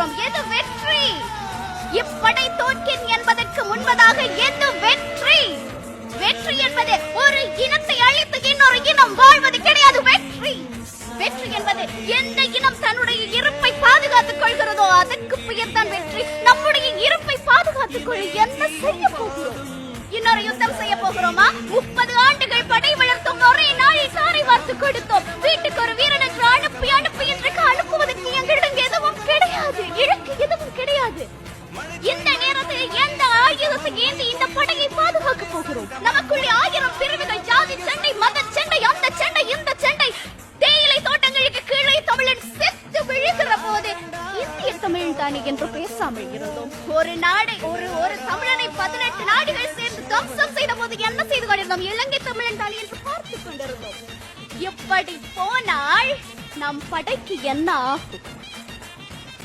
போகிறோம் எது வெற்றி? இப்படை தோற்கின் என்பதற்கு முன்பதாக எது வெற்றி? வெற்றி என்பது ஒரு இனத்தை அழித்து இன்னொரு இனம் வாழ்வது கிடையாது. வெற்றி. வெற்றி என்பது எந்த இனம் தன்னுடைய இருப்பை பாதுகாத்துக் கொள்கிறதோ அதற்கு பெயர் தான் வெற்றி. நம்முடைய இருப்பை பாதுகாத்துக் கொள்ள என்ன செய்ய போகிறோம்? இன்னொரு யுத்தம் செய்ய போகிறோமா? முப்பது ஆண்டுகள் படை வளர்த்தோம். ஒரே நாளில் சாரை வார்த்து கொடுத்தோம். வீட்டுக்கு ஒரு வீரன் என்று அனுப்பி அனுப்பி என்று கூடாது இந்த நேரத்தில் எந்த ஆயுதத்தை ஏந்தி இந்த படையை பாதுகாக்க போகிறோம். நமக்குள்ளே ஆயிரம் பிரிவுகள் ஜாதி சண்டை மத சண்டை அந்த சண்டை இந்த சண்டை தேயிலை தோட்டங்களுக்கு கீழே தமிழன் செத்து விழுகிற போது இந்திய தமிழ் தானே என்று பேசாமல் இருந்தோம். ஒரு நாடை ஒரு ஒரு தமிழனை பதினெட்டு நாடுகள் சேர்ந்து துவம்சம் செய்த போது என்ன செய்து கொண்டிருந்தோம்? இலங்கை தமிழன் தானே என்று பார்த்துக் கொண்டிருந்தோம். இப்படி போனால் நம் படைக்கு என்ன ஆகும்?